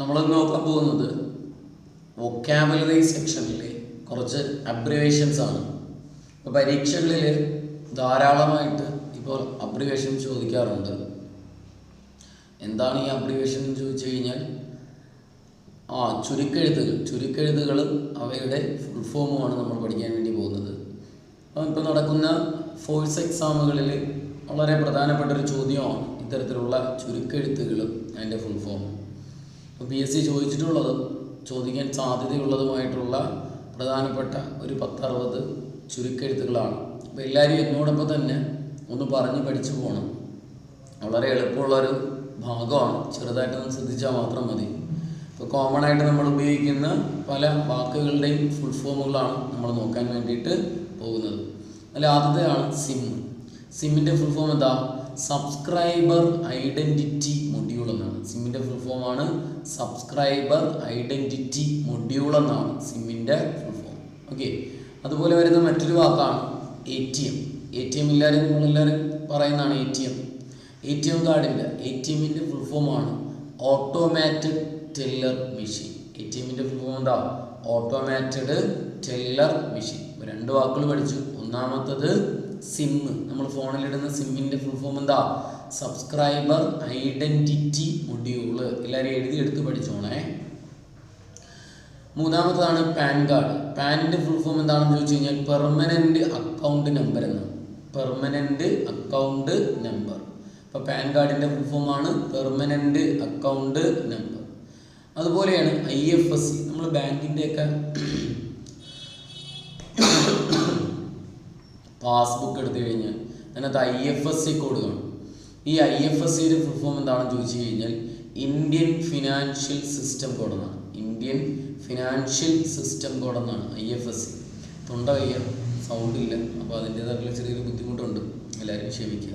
നമ്മളിന്ന് നോക്കാൻ പോകുന്നത് വൊക്കാബുലറി സെക്ഷനിലെ കുറച്ച് അബ്രിവേഷൻസ് ആണ്. ഇപ്പോൾ പരീക്ഷകളിൽ ധാരാളമായിട്ട് ഇപ്പോൾ അബ്രിവേഷൻ ചോദിക്കാറുണ്ട്. എന്താണ് ഈ അബ്രിവേഷൻ എന്ന് ചോദിച്ചു കഴിഞ്ഞാൽ ആ ചുരുക്കെഴുത്തുകൾ ചുരുക്കെഴുത്തുകൾ അവയുടെ ഫുൾ ഫോമുമാണ് നമ്മൾ പഠിക്കാൻ വേണ്ടി പോകുന്നത്. അപ്പം ഇപ്പോൾ നടക്കുന്ന ഫോഴ്സ് എക്സാമുകളിൽ വളരെ പ്രധാനപ്പെട്ട ഒരു ചോദ്യമാണ് ഇത്തരത്തിലുള്ള ചുരുക്കെഴുത്തുകളും അതിന്റെ ഫുൾ ഫോമും പി എസ് സി ചോദിച്ചിട്ടുള്ളതും ചോദിക്കാൻ സാധ്യതയുള്ളതുമായിട്ടുള്ള പ്രധാനപ്പെട്ട ഒരു പത്തറുപത് ചുരുക്കെഴുത്തുകളാണ്. അപ്പോൾ എല്ലാവരും എന്നോടൊപ്പം തന്നെ ഒന്ന് പറഞ്ഞ് പഠിച്ചു പോകണം വളരെ എളുപ്പമുള്ളൊരു ഭാഗമാണ്. ചെറുതായിട്ട് ഒന്ന് ശ്രദ്ധിച്ചാൽ മാത്രം മതി. ഇപ്പോൾ കോമൺ ആയിട്ട് നമ്മൾ ഉപയോഗിക്കുന്ന പല വാക്കുകളുടെയും ഫുൾ ഫോമുകളാണ് നമ്മൾ നോക്കാൻ വേണ്ടിയിട്ട് പോകുന്നത്. അതിൽ ആദ്യത്തെയാണ് സിം സിമ്മിന്റെ ഫുൾ ഫോം എന്താ? സബ്സ്ക്രൈബർ ഐഡന്റിറ്റി സിമ്മിന്റെ ഫുൾ ഫോമാണ് സബ്സ്ക്രൈബർ ഐഡന്റിറ്റി മൊഡ്യൂൾ എന്നാണ് സിമ്മിന്റെ ഫുൾ ഫോം ഓക്കെ അതുപോലെ വരുന്ന മറ്റൊരു വാക്കാണ് A T M A T M എല്ലാവരും നിങ്ങളെല്ലാവരും പറയുന്നതാണ് A T M A T M കാർഡിന്റെ എ ടി എമ്മിന്റെ ഫുൾ ഫോമാണ് automated teller machine A T എമ്മിന്റെ ഫുൾ ഫോം എന്താ ഓട്ടോമാറ്റഡ് ടെല്ലർ മെഷീൻ രണ്ട് വാക്കുകൾ പഠിച്ചു. ഒന്നാമത്തത് സിമ്മ് നമ്മൾ ഫോണിലിടുന്ന സിമ്മിന്റെ ഫുൾ ഫോം എന്താ? Subscriber identity module. എല്ലാവരും എഴുതി എടുത്ത് പഠിച്ചോണേ മൂന്നാമത്തതാണ് പാൻ കാർഡ്. പാനിന്റെ ഫുൾ ഫോം എന്താണെന്ന് ചോദിച്ചു കഴിഞ്ഞാൽ പെർമനന്റ് അക്കൗണ്ട് നമ്പർ എന്നാണ് പെർമനന്റ് അക്കൗണ്ട് നമ്പർ അപ്പോൾ പാൻ കാർഡിന്റെ ഫുൾ ആണ് പെർമനന്റ് അക്കൗണ്ട് നമ്പർ അതുപോലെയാണ് ഐ എഫ് എസ് സി നമ്മൾ ബാങ്കിന്റെയൊക്കെ പാസ്ബുക്ക് എടുത്തു കഴിഞ്ഞാൽ അതിനകത്ത് I F S C code കാണും. ഈ ഐ എഫ് എസ് സിയുടെ ഫുൾ ഫോം എന്താണെന്ന് ചോദിച്ചു കഴിഞ്ഞാൽ ഇന്ത്യൻ ഫിനാൻഷ്യൽ സിസ്റ്റം കോഡ് എന്നാണ്. ഇന്ത്യൻ ഫിനാൻഷ്യൽ സിസ്റ്റം കോഡ് എന്നാണ് ഐ എഫ് എസ് സി തൊണ്ട കയ്യ സൗണ്ട് ഇല്ല. അപ്പോൾ അതിന്റേതായിട്ടുള്ള ചെറിയൊരു ബുദ്ധിമുട്ടുണ്ട്. എല്ലാവരും ക്ഷമിക്കുക.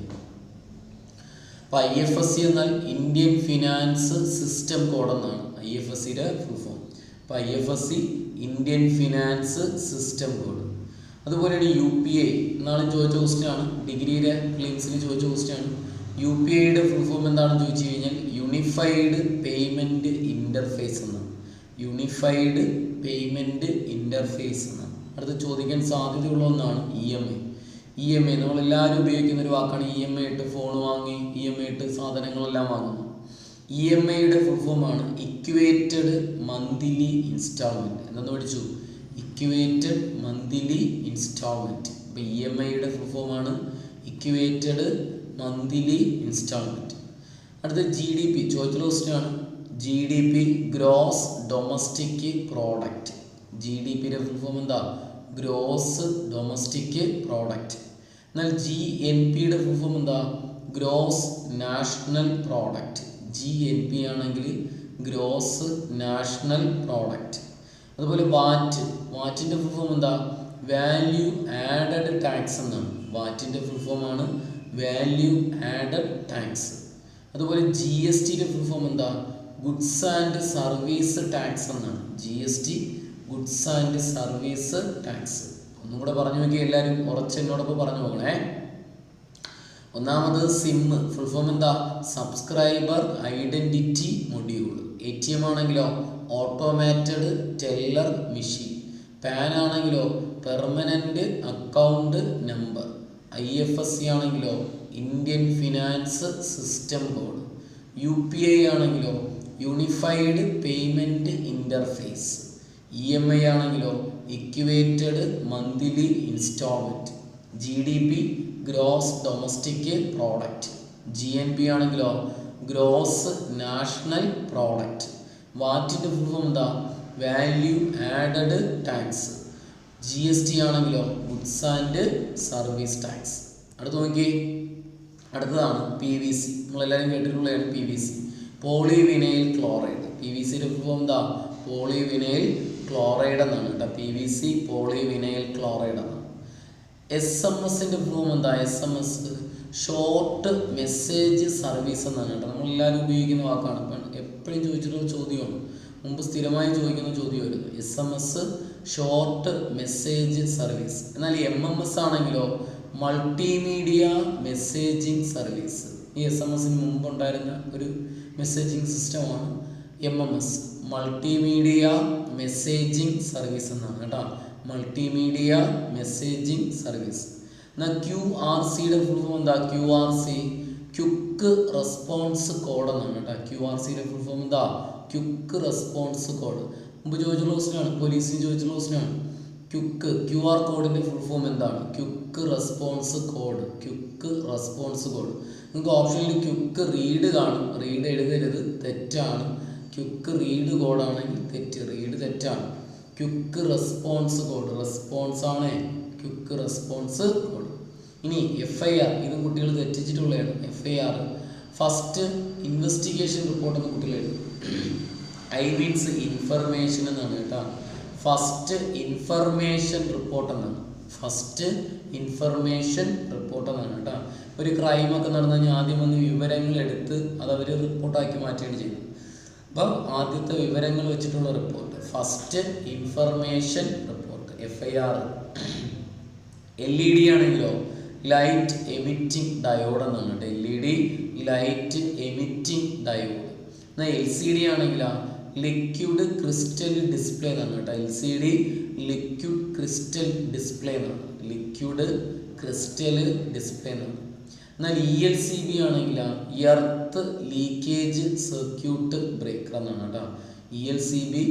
അപ്പോൾ ഐ എഫ് എസ് സി എന്നാൽ ഇന്ത്യൻ ഫിനാൻസ് സിസ്റ്റം കോഡ് എന്നാണ് ഐ എഫ് എസ് സിയുടെ ഫുൾ ഫോം അപ്പോൾ I F S C Indian finance system code അതുപോലെയാണ് യു പി ഐ എന്നാളും ചോദിച്ച ക്വസ്റ്റ്യൻ ആണ്. ഡിഗ്രിയുടെ ഫിലിംസിൽ ചോദിച്ച ക്വസ്റ്റ്യൻ ആണ്. യു പി ഐയുടെ ഫുൾ ഫോം എന്താണെന്ന് ചോദിച്ചു കഴിഞ്ഞാൽ യൂണിഫൈഡ് പേയ്മെന്റ് ഇന്റർഫേസ് എന്നാണ്. യൂണിഫൈഡ് പേയ്മെന്റ് ഇന്റർഫേസ് എന്നാണ്. അടുത്ത് ചോദിക്കാൻ സാധ്യതയുള്ള ഒന്നാണ് E M I E M I നമ്മളെല്ലാവരും ഉപയോഗിക്കുന്ന ഒരു വാക്കാണ് ഇ എം ഐ ഇട്ട് ഫോൺ വാങ്ങി ഇ എം ഐ ഇട്ട് സാധനങ്ങളെല്ലാം വാങ്ങുന്നു. ഇ എം ഐയുടെ ഫുൾ ഫോമാണ് ഇക്വേറ്റഡ് മന്ത്ലി ഇൻസ്റ്റാൾമെന്റ് എന്തെന്ന് പഠിച്ചു? ഇക്വേറ്റഡ് മന്ത്ലി ഇൻസ്റ്റാൾമെന്റ് അപ്പോൾ ഇ എം ഐയുടെ ഫുൾ ഫോമാണ് ഇക്വേറ്റഡ് മന്ത്ലി ഇൻസ്റ്റാൾമെന്റ് അടുത്ത G D P ചോദിച്ചുള്ള question G D P gross domestic product G D പിയുടെ ഫോം എന്താ? ഗ്രോസ് ഡൊമസ്റ്റിക് പ്രോഡക്റ്റ് എന്നാൽ ജി എൻ പിയുടെ ഫുൾ ഫോം എന്താ? Gross national product G N P ആണെങ്കിൽ gross national product അതുപോലെ VAT വാറ്റിന്റെ full form എന്താ? Value added tax എന്നാണ്. വാറ്റിന്റെ ഫുൾ ഫോമാണ് വാല്യൂ ആഡഡ് ടാക്സ് അതുപോലെ ജി എസ് ടിയുടെ ഫുൾ ഫോം എന്താ? ഗുഡ്സ് ആൻഡ് സർവീസ് ടാക്സ് എന്നാണ്. G S T goods and service tax ഒന്നും കൂടെ പറഞ്ഞു നോക്കി എല്ലാവരും. ഉറച്ച് എന്നോടൊപ്പം പറഞ്ഞു പോകണേ. ഒന്നാമത് സിം ഫുൾ ഫോം എന്താ? Subscriber identity module A T M ആണെങ്കിലോ? ഓട്ടോമാറ്റഡ് ടെല്ലർ മെഷീൻ പാൻ ആണെങ്കിലോ? Permanent account number I F S C ആണെങ്കിലോ Indian finance system code U P I ആണെങ്കിലോ unified payment interface E M I ആണെങ്കിലോ equated monthly instalment G D P gross domestic product G N P ആണെങ്കിലോ gross national product. വാറ്റിന്റെ full form എന്താ? Value added tax. G S T ആണെങ്കിലോ goods and service tax അടുത്ത് നോക്കി അടുത്തതാണ് P V C നമ്മളെല്ലാവരും കേട്ടിട്ടുള്ളതാണ് P V C polyvinyl chloride P V സിയുടെ രൂപം എന്താ? പോളിവിനൈൽ ക്ലോറൈഡ് എന്നാണ് കേട്ടോ. P V C polyvinyl chloride എന്നാണ്. എസ് എം എസിന്റെ രൂപം എന്താ? S M S short message service എന്നാണ് കേട്ടോ. നമ്മളെല്ലാവരും ഉപയോഗിക്കുന്ന വാക്കാണ്. എപ്പോഴും ചോദിച്ചിട്ടുള്ള ചോദ്യമാണ്. മുമ്പ് സ്ഥിരമായി ചോദിക്കുന്ന ചോദ്യമായിരുന്നു. S M S short message service എന്നാൽ എം എം എസ് ആണെങ്കിലോ മൾട്ടിമീഡിയ മെസ്സേജിംഗ് സർവീസ് ഈ എസ് എം എസിന് മുമ്പ് ഉണ്ടായിരുന്ന ഒരു മെസ്സേജിംഗ് സിസ്റ്റമാണ് M M S multimedia messaging service എന്നാണ് കേട്ടോ. മൾട്ടിമീഡിയ മെസ്സേജിംഗ് സർവീസ് എന്നാൽ ക്യു ആർ സിയുടെ ഫുൾ ഫോം എന്താ? Q R C quick response code എന്നാണ് കേട്ടോ. ക്യു ആർ സിയുടെ ഫുൾ ഫോം എന്താ? ക്യുക്ക് റെസ്പോൺസ് കോഡ് മുമ്പ് ചോദിച്ചുള്ള ക്വസ്റ്റിനാണ് പോലീസിന് ചോദിച്ചുള്ള ക്വസ്റ്റിനാണ് ക്യുക്ക് ക്യു ആർ കോഡിന്റെ ഫുൾ ഫോം എന്താണ്? Quick response code quick response code നിങ്ങൾക്ക് ഓപ്ഷനിൽ ക്യുക്ക് റീഡ് കാണും. റീഡ് എഴുതരുത്. തെറ്റാണ്. ക്യുക്ക് റീഡ് കോഡാണെങ്കിൽ തെറ്റ്. റീഡ് തെറ്റാണ്. ക്യുക്ക് റെസ്പോൺസ് കോഡ് റെസ്പോൺസ് ആണ്. ക്യുക്ക് റെസ്പോൺസ് കോഡ് ഇനി എഫ് ഐ ആർ ഇതും കുട്ടികൾ തെറ്റിച്ചിട്ടുള്ളതാണ്. F I R first investigation report എന്ന് കുട്ടികൾ എഴുതും. ഐ മീൻസ് ഇൻഫർമേഷൻ എന്നാണ് കേട്ടോ. ഫസ്റ്റ് ഇൻഫർമേഷൻ റിപ്പോർട്ട് എന്നാണ്. ഫസ്റ്റ് ഇൻഫർമേഷൻ റിപ്പോർട്ട് എന്നാണ് കേട്ടോ. ഒരു ക്രൈം ഒക്കെ നടന്നു കഴിഞ്ഞാൽ ആദ്യം വന്ന് വിവരങ്ങൾ എടുത്ത് അത് അവർ റിപ്പോർട്ടാക്കി മാറ്റുകയാണ് ചെയ്യുന്നത് അപ്പം ആദ്യത്തെ വിവരങ്ങൾ വെച്ചിട്ടുള്ള report first information report F I R L E D ആണെങ്കിലോ ലൈറ്റ് എമിറ്റിംഗ് ഡയോഡ് എന്നാണ് കേട്ടോ. L E D light emitting diode എന്നാൽ എൽ സി ഡി ആണെങ്കിലോ ലിക്വിഡ് ക്രിസ്റ്റൽ ഡിസ്പ്ലേ എന്നാണ് കേട്ടോ. L C D liquid crystal display എന്നാണ് liquid crystal display എന്നാണ് എന്നാൽ ഇ എൽ സി ബി ആണെങ്കിൽ എർത്ത് ലീക്കേജ് സർക്യൂട്ട് ബ്രേക്കർ എന്നാണ് കേട്ടോ. E L C B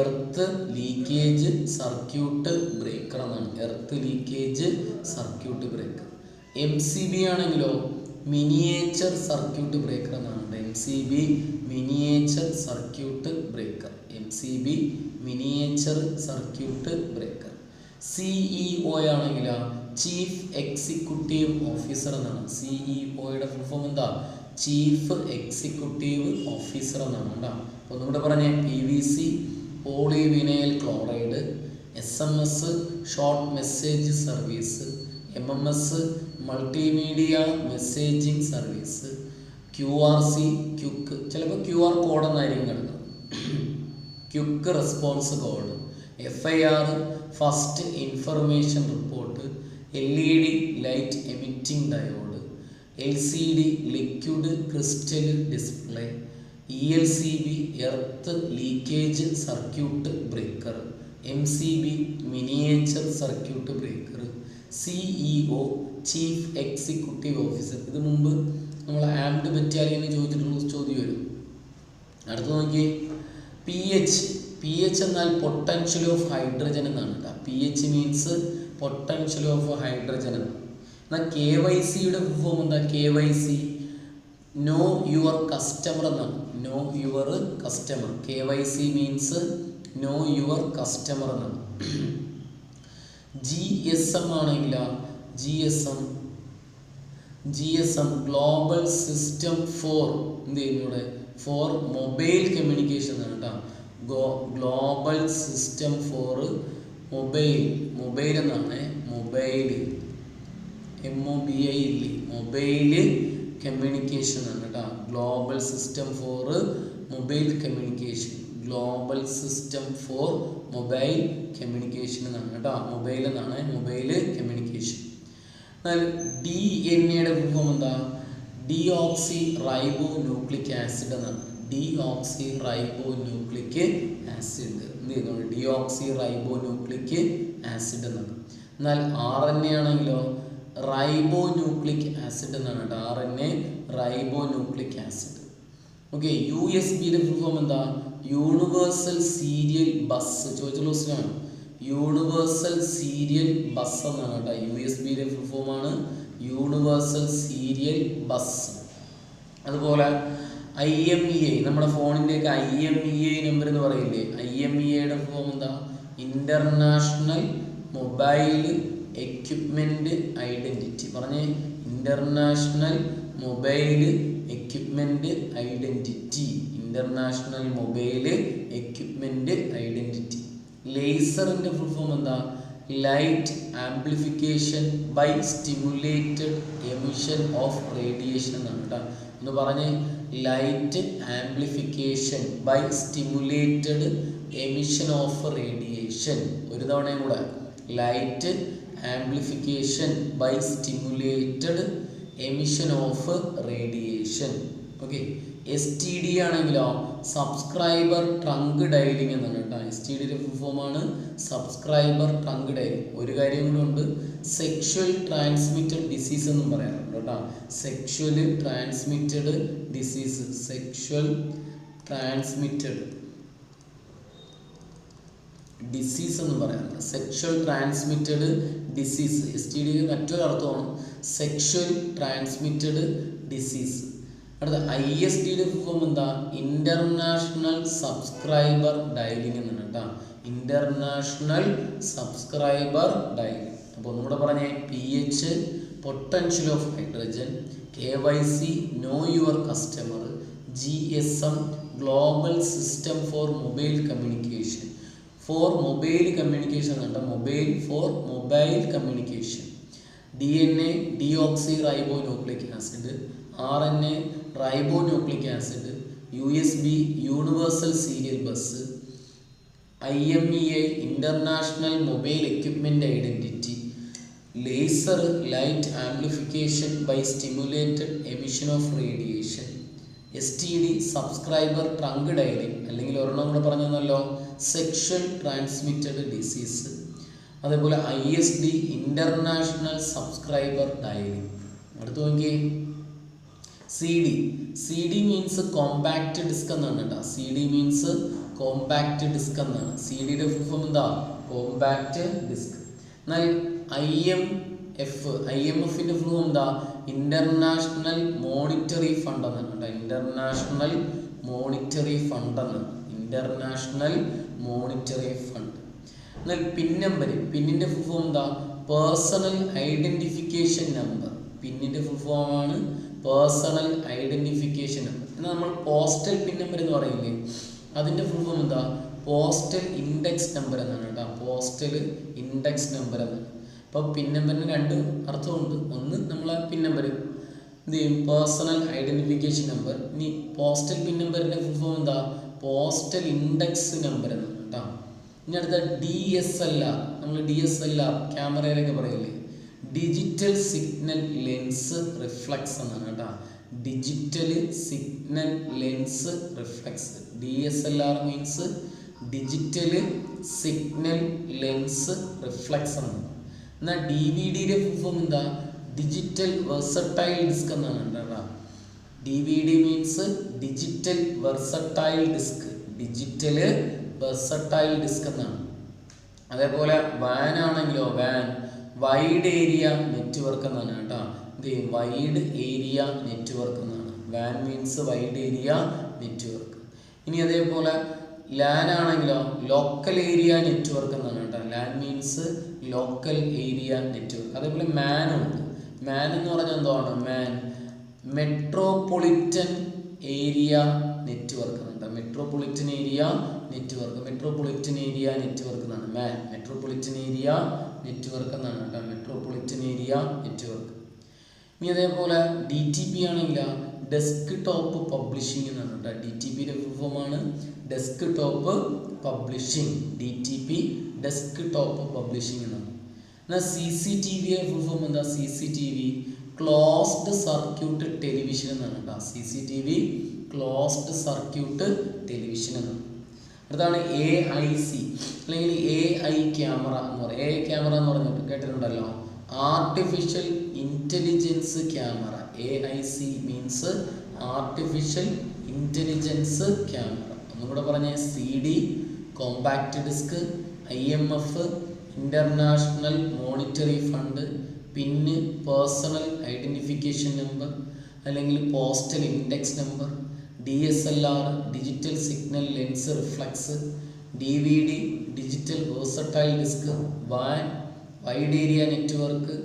earth leakage circuit breaker എന്നാണ്. Earth leakage circuit breaker M C B ആണെങ്കിലോ miniature circuit breaker എന്നാണ് M C B miniature circuit breaker M C B miniature circuit breaker CEO ആണെങ്കിൽ chief executive officer എന്നാണ്. സിഇഒയുടെ full form എന്താ? Chief executive officer എന്നാണ് കേട്ടോ. അപ്പോൾ ഒന്നുകൂടെ പറഞ്ഞേ. P V C polyvinyl chloride S M S short message service M M S multimedia messaging service Q R C quick ചിലപ്പോൾ ക്യു ആർ കോഡ് എന്നായിരിക്കും കിടക്കുന്നത് quick response code F I R first information report L E D light emitting diode L C D liquid crystal display E L C B earth leakage circuit breaker M C B miniature circuit breaker CEO chief executive officer ഇത് മുമ്പ് നമ്മൾ armed ബറ്റാലിയന് ചോദിച്ചിട്ടുള്ള ചോദ്യം വരും. അടുത്ത് നോക്കി P H P H എന്നാൽ potential of hydrogen എന്നാണ് കേട്ടോ. P H means potential of hydrogen എന്ന് എന്നാൽ കെ വൈ സിയുടെ ഫോം എന്താ? K Y C know your customer എന്നാണ്. Know your customer K Y C means know your customer എന്നാണ്. G S M ആണെങ്കിലോ G S M G S M global system for എന്ത് ചെയ്യുന്നു ഇവിടെ? For mobile communication ആണ് കേട്ടോ. Go global system for mobile mobile എന്നാണ്. Mobile M O B I ഇല്ലേ? Mobile communication ആണ് കേട്ടോ. Global system for mobile communication global system for mobile communication എന്നാണ് കേട്ടോ. മൊബൈൽ എന്നാണ്. മൊബൈൽ കമ്മ്യൂണിക്കേഷൻ എന്നാൽ ഡി എൻ എയുടെ രൂപം എന്താ ഡി ഓക്സി റൈബോ ന്യൂക്ലിക് ആസിഡ് എന്നാണ് ഡി ഓക്സി റൈബോ ന്യൂക്ലിക് ആസിഡ് എന്ത് ചെയ്യുന്നു? ഡി ഓക്സി റൈബോ ന്യൂക്ലിക് ആസിഡ് എന്നാണ് എന്നാൽ ആർ എൻ എ ആണെങ്കിലോ? റൈബോ ന്യൂക്ലിക് ആസിഡ് എന്നാണ് R N A ribonucleic acid okay U S ബിയുടെ ഫുൾ എന്താ യൂണിവേഴ്സൽ സീരിയൽ ബസ് ചോദിച്ചുള്ള ക്വസ്റ്റ്യനാണ് യൂണിവേഴ്സൽ സീരിയൽ ബസ് എന്നാണ് കേട്ടോ യു എസ് ബിയിലെ ഫുൾ ഫോമാണ് യൂണിവേഴ്സൽ സീരിയൽ ബസ് അതുപോലെ ഐ എം ഇ ഐ നമ്മുടെ ഫോണിന്റെയൊക്കെ I M E I number എന്ന് പറയില്ലേ? ഐ എം ഇ ഐയുടെ ഫോം എന്താ? ഇന്റർനാഷണൽ മൊബൈൽ എക്യുപ്മെന്റ് ഐഡന്റിറ്റി പറഞ്ഞേ international mobile equipment identity international mobile equipment identity ലേസറിന്റെ full form എന്താ? Light amplification by stimulated emission of radiation എന്നാണ് കേട്ടോ എന്ന് പറഞ്ഞ്. Light amplification by stimulated emission of radiation ഒരു തവണയും കൂടെ. Light amplification by stimulated emission of radiation okay S T D ആണെങ്കിലോ subscriber trunk dialling എന്നാണ് കേട്ടോ. എസ് ടി ഡിയുടെ ഫുൾ ഫോമാണ് സബ്സ്ക്രൈബർ ട്രങ്ക് ഡയലിംഗ് ഒരു കാര്യം കൂടെ ഉണ്ട്. സെക്ഷൽ ട്രാൻസ്മിറ്റഡ് ഡിസീസ് എന്നും പറയാറുണ്ട് കേട്ടോ. Sexual transmitted disease sexual transmitted disease എന്ന് പറയാറുണ്ട്. Sexual transmitted disease S T മറ്റൊരു അർത്ഥമാണ് സെക്ഷൽ ട്രാൻസ്മിറ്റഡ് ഡിസീസ് അടുത്ത ഐ എസ് ഡിയുടെ ഫോം എന്താ? ഇന്റർനാഷണൽ സബ്സ്ക്രൈബർ ഡയലിംഗ് എന്നാണ് കേട്ടോ. ഇന്റർനാഷണൽ സബ്സ്ക്രൈബർ ഡയലിംഗ് അപ്പോൾ ഒന്നുകൂടെ പറഞ്ഞേ. P H potential of hydrogen K Y C know your customer G S M global system for mobile communication for mobile communication എന്നുണ്ട് mobile for mobile communication D N A deoxy ribo nucleic acid R N A ribo nucleic acid U S B universal serial bus I M E I international mobile equipment identity laser light amplification by stimulated emission of radiation S T D subscriber trunk dialling അല്ലെങ്കിൽ ഒരെണ്ണം കൂടെ പറഞ്ഞല്ലോ sexual transmitted disease അതേപോലെ I S D international subscriber dialling അടുത്ത് നോക്കിയേ. C D C D means compact disc എന്നാണ് കേട്ടോ. C D means compact disc എന്നാണ്. സി ഡിയുടെ ഫുൾ ഫോം എന്താ? കോമ്പാക്റ്റ് ഡിസ്ക് എന്നാൽ I M F I M എഫിന്റെ ഫുൾ ഫോം എന്താ? ഇന്റർനാഷണൽ മോണിറ്ററി ഫണ്ട് എന്നാണ് കേട്ടോ. ഇന്റർനാഷണൽ മോണിറ്ററി ഫണ്ട് എന്നാണ്. ഇന്റർനാഷണൽ മോണിറ്ററി ഫണ്ട് എന്നാൽ പിൻ നമ്പർ പിന്നിന്റെ ഫുൾ ഫോം എന്താ? പേഴ്സണൽ ഐഡന്റിഫിക്കേഷൻ നമ്പർ പിന്നിന്റെ ഫുൾ ഫോം ആണ് പേഴ്സണൽ ഐഡന്റിഫിക്കേഷൻ എന്നാൽ നമ്മൾ പോസ്റ്റൽ പിൻ നമ്പർ എന്ന് പറയില്ലേ? അതിന്റെ ഫുൾ ഫോം എന്താ? പോസ്റ്റൽ ഇൻഡെക്സ് നമ്പർ എന്നാണ് കേട്ടോ. പോസ്റ്റൽ ഇൻഡെക്സ് നമ്പർ എന്ന്. അപ്പോൾ പിൻ നമ്പറിന് രണ്ട് അർത്ഥമുണ്ട്. ഒന്ന് നമ്മളെ പിൻ നമ്പർ. എന്ത് ചെയ്യും? Personal identification number. ഇനി പോസ്റ്റൽ പിൻ നമ്പറിന്റെ ഫുൾ എന്താ? പോസ്റ്റൽ ഇൻഡെക്സ് നമ്പർ എന്നാണ് കേട്ടോ. ഇനി അടുത്ത ഡി എസ് എൽ ആർ നമ്മൾ ഡി എസ് എൽ ആർ ക്യാമറയിലൊക്കെ പറയില്ലേ? ഡിജിറ്റൽ സിഗ്നൽ ലെൻസ് റിഫ്ലക്സ് എന്നാണ് കേട്ടോ. Digital signal lens reflex D S L R means digital signal lens reflex എന്നാണ്. എന്നാൽ ഡി വി ഡിയുടെ ഫോം എന്താ? ഡിജിറ്റൽ വെർസട്ടൈൽ ഡിസ്ക് എന്നാണ് കേട്ടോ. D V D means digital versatile disc digital versatile disc എന്നാണ്. അതേപോലെ വാൻ ആണെങ്കിലോ വാൻ വൈഡ് ഏരിയ നെറ്റ്വർക്ക് എന്നാണ് കേട്ടോ. ഇത് വൈഡ് ഏരിയ നെറ്റ്വർക്ക് എന്നാണ്. വാൻ മീൻസ് വൈഡ് ഏരിയ നെറ്റ്വർക്ക് ഇനി അതേപോലെ ലാൻ ആണെങ്കിലോ ലോക്കൽ ഏരിയ നെറ്റ്വർക്ക് എന്നാണ് കേട്ടോ. LAN means local area network അതേപോലെ മാൻ ഉണ്ട്. മാൻ എന്ന് പറഞ്ഞാൽ എന്താണ് MAN metropolitan area network എന്നുണ്ടോ metropolitan area network metropolitan area network എന്നാണ്. മാൻ മെട്രോപൊളിറ്റൻ ഏരിയ നെറ്റ്വർക്ക് എന്നാണ് കേട്ടോ. മെട്രോപൊളിറ്റൻ ഏരിയ നെറ്റ്വർക്ക് ഇനി അതേപോലെ ഡി ടി പി ആണെങ്കിൽ ഡെസ്ക് ടോപ്പ് പബ്ലിഷിംഗ് എന്നാണ് കേട്ടോ. ഡി ടി പിയുടെ ഫോമാണ് desktop publishing D T P desktop publishing എന്നാണ്. എന്നാൽ C C T V full എന്താ? C C T V closed circuit television എന്നാണ് കേട്ടോ. C C T V closed circuit television എന്നാണ്. അടുത്താണ് എ ഐ സി അല്ലെങ്കിൽ എ ഐ ക്യാമറ എന്ന് പറയും. എ ഐ ക്യാമറ എന്ന് പറഞ്ഞിട്ട് കേട്ടിട്ടുണ്ടല്ലോ. Artificial intelligence camera A I C means artificial intelligence camera ഒന്നുകൂടെ പറഞ്ഞ C D compact disc I M F international monetary fund PIN personal identification number അല്ലെങ്കിൽ postal index number D S L R digital signal lens reflex D V D digital versatile disc van wide area network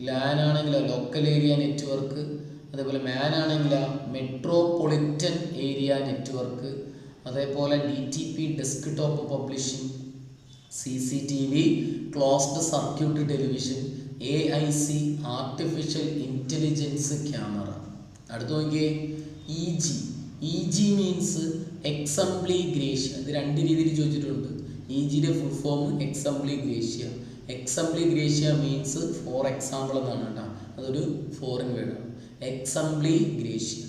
LAN ആണെങ്കിൽ local area network അതേപോലെ MAN ആണെങ്കിൽ metropolitan area network അതേപോലെ D T P desktop publishing C C T V closed circuit television A I C artificial intelligence camera അടുത്ത് നോക്കിയേ E G E G means exempli gratia ഇത് രണ്ട് രീതിയിൽ ചോദിച്ചിട്ടുണ്ട്. E ജിയുടെ full form exempli gratia exempli gratia means for example എന്നാണ് കേട്ടോ. അതൊരു ഫോറിൻ വേർഡാണ് എക്സംപ്ലി ഗ്രേഷ്യ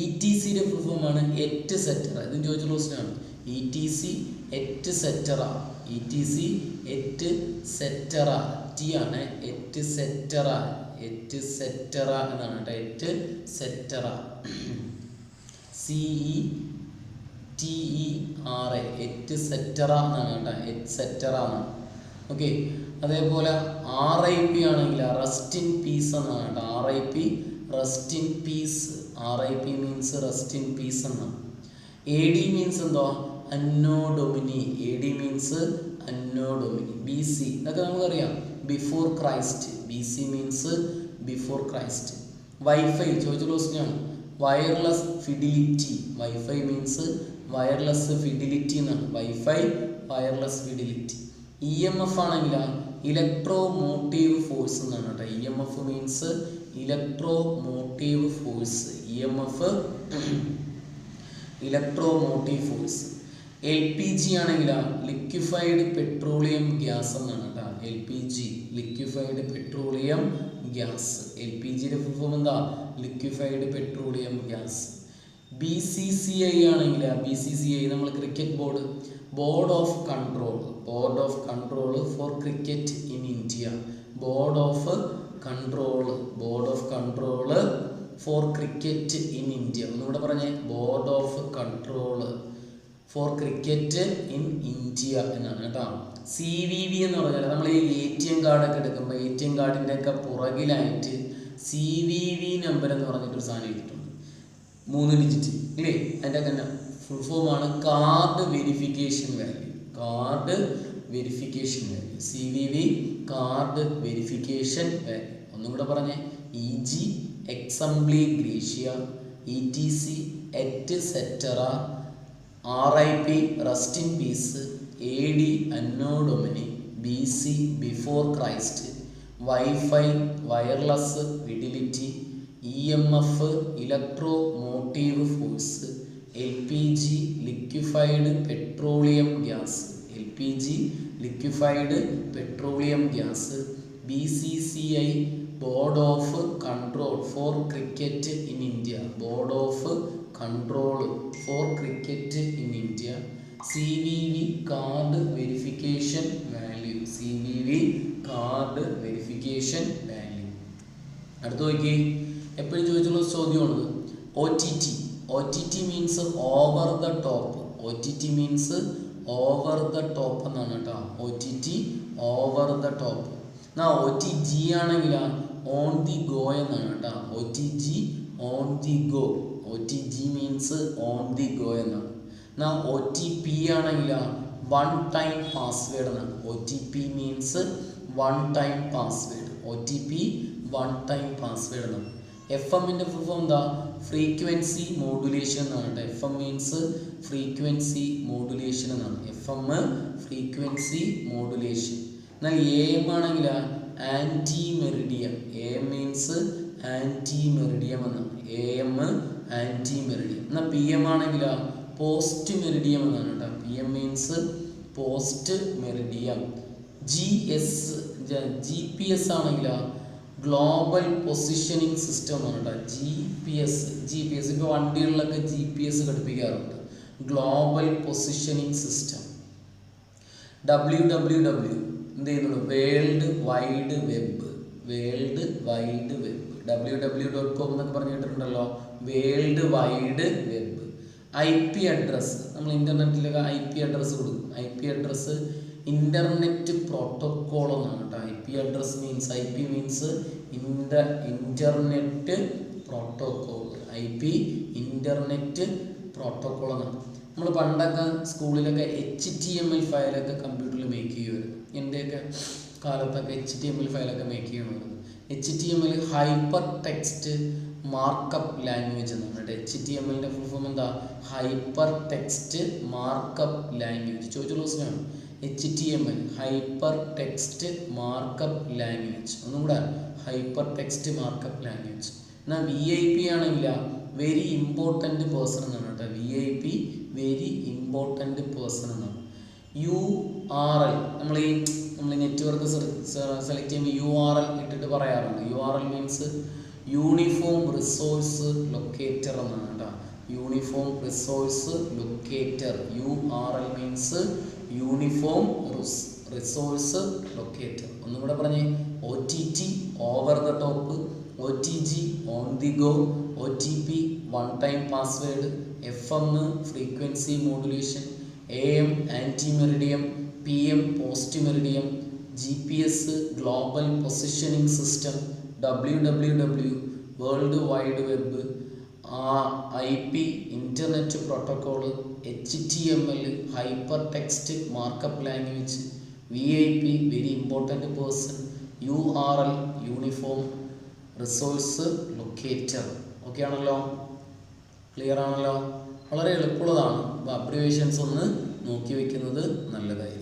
ഇ ടി സിയുടെ ഫുൾ ഫോം ആണ് എറ്റ് സെറ്ററ ഇതും ചോദിച്ച ക്വസ്റ്റ്യനാണ് E T C et cetera E T C et cetera T ആണ് എറ്റ് സെറ്ററ എറ്റ് സെറ്ററ എന്നാണ് കേട്ടോ. Et cetera C E T E R A et cetera എന്നാണ് കേട്ടോ. എറ്റ് സെറ്ററ എന്നാണ് ഓക്കെ അതേപോലെ ആർ ഐ പി ആണെങ്കിൽ rest in peace എന്നാണ് കേട്ടോ. R I P rest in peace R I P means rest in peace എന്നാണ്. A D means എന്തോ? Anno ഡൊമിനി A D means അന്നോ ഡൊമിനി ബി സി ഇതൊക്കെ നമുക്കറിയാം. Before Christ B C means before Christ wifi ചോദിച്ച ക്വസ്റ്റ്യനാണ് wireless fidelity wifi means wireless fidelity എന്നാണ്. Wifi wireless fidelity E M F ആണെങ്കിൽ electro motive force എന്നാണ് കേട്ടോ. E M F means electromotive force E M F electromotive force L P G ആണെങ്കിൽ liquefied petroleum gas എന്നാണ് കേട്ടോ. L P G liquefied petroleum gas L P ജിയുടെ full form എന്താ? Liquefied petroleum gas B C C I ആണെങ്കിൽ B C C I നമ്മൾ cricket board board of control board of control for cricket in India board of control board of control for cricket in India ഒന്നുകൂടെ പറഞ്ഞേ board of control for cricket in India എന്നാണ് കേട്ടോ. C V V എന്ന് പറഞ്ഞാൽ നമ്മൾ ഈ A T M കാർഡൊക്കെ എടുക്കുമ്പോൾ A T M കാർഡിന്റെ ഒക്കെ പുറകിലായിട്ട് സി വി വി നമ്പർ എന്ന് പറഞ്ഞിട്ടൊരു സാധനം എഴുതിയിട്ടുണ്ട്. മൂന്ന് ഡിജിറ്റ് ഇല്ലേ? അതിന്റെ തന്നെ ഫുൾ ഫോമാണ് card verification value card verification value C V V card verification value ഒന്നും കൂടെ പറഞ്ഞേ. E G exempli gratia E T C et cetera R I P rest peace A D anno domini B C before Christ wifi wireless fidelity E M F electromotive force L P G liquefied petroleum gas L P G liquefied petroleum gas B C C I board of control for cricket in India board of control for cricket in India C V V card verification value C V V card verification value അടുത്ത് നോക്കി എപ്പോഴും ചോദിച്ചുള്ള ചോദ്യമാണത്. O T T O T T means over the top O T T means over the top എന്നാണ് കേട്ടോ. O T T over the top എന്നാ O T G ആണെങ്കിൽ on the go എന്നാണ് കേട്ടോ. O T G on the go O T G means on the go എന്നാണ്. എന്നാൽ O T P ആണെങ്കിൽ one time password എന്നാണ്. O T P means one time password O T P one time password എന്നാണ് F എമ്മിന്റെ full എന്താ? Frequency modulation എന്നാണ് F M means frequency modulation എന്നാണ് F M frequency modulation എന്നാൽ A M ആണെങ്കിൽ ante meridiem A M means ante meridiem എന്നാണ് A M ante meridiem എന്നാൽ P M ആണെങ്കിൽ പോസ്റ്റ് മെറിഡിയം എന്നാണ് കേട്ടോ P M means post meridiem G S G P S ആണെങ്കിൽ global positioning system എന്ന് കേട്ടോ G P S G P S ഇപ്പോൾ വണ്ടികളിലൊക്കെ G P S ഘടിപ്പിക്കാറുണ്ട്. Global positioning system W W W എന്ത് ചെയ്യുന്നുള്ളൂ world wide web world wide web W W dot com എന്നൊക്കെ പറഞ്ഞു കേട്ടിട്ടുണ്ടല്ലോ. World wide web I P address നമ്മൾ ഇന്റർനെറ്റിലൊക്കെ I P address കൊടുക്കും. I P address internet protocol എന്നാണ് കേട്ടോ I P address means I P means ഇന്റ internet protocol I P internet protocol എന്നാണ്. നമ്മൾ പണ്ടൊക്കെ സ്കൂളിലൊക്കെ എച്ച് ടി എം എൽ ഫയലൊക്കെ കമ്പ്യൂട്ടറിൽ മേക്ക് ചെയ്യുമായിരുന്നു. എന്റെയൊക്കെ കാലത്തൊക്കെ എച്ച് ടി എം എൽ ഫയലൊക്കെ മേക്ക് ചെയ്യണമായിരുന്നു H T M L hypertext markup language എന്നാണ് കേട്ടോ എച്ച് ടി എം എല്ലിന്റെ ഫുൾ ഫോം എന്താ? ഹൈപ്പർ ടെക്സ്റ്റ് മാർക്കപ്പ് ലാംഗ്വേജ് ചോദിച്ചുള്ള ക്ലോസിനാണ് H T M L hypertext markup language ഒന്നുകൂടെ ഹൈപ്പർ ടെക്സ്റ്റ് മാർക്കപ്പ് ലാംഗ്വേജ് എന്നാൽ V I P ആണെങ്കിൽ very important person എന്നാണ് കേട്ടോ. V I P very important person എന്നാണ്. U R L നമ്മൾ ഈ നമ്മൾ നെറ്റ്വർക്ക് സെലക്ട് ചെയ്യുമ്പോൾ യു ആർ എൽ ഇട്ടിട്ട് പറയാറുണ്ട്. U R L means uniform resource locator എന്നാണ് കേട്ടോ. Uniform resource locator U R L means uniform resource locator ഒന്നും കൂടെ പറഞ്ഞേ O T T over the top O T G on the go O T P one time password F M frequency modulation A M ante meridiem P M post meridiem G P S global positioning system W W W world wide web I P internet protocol H T M L hypertext markup language V I P very important person U R L uniform resource locator okay ആണല്ലോ? Clear ആണല്ലോ? വളരെ എളുപ്പമുള്ളതാണ്. അപ്പോൾ abbreviations ഒന്ന് നോക്കി വയ്ക്കുന്നത് നല്ലതായിരിക്കും.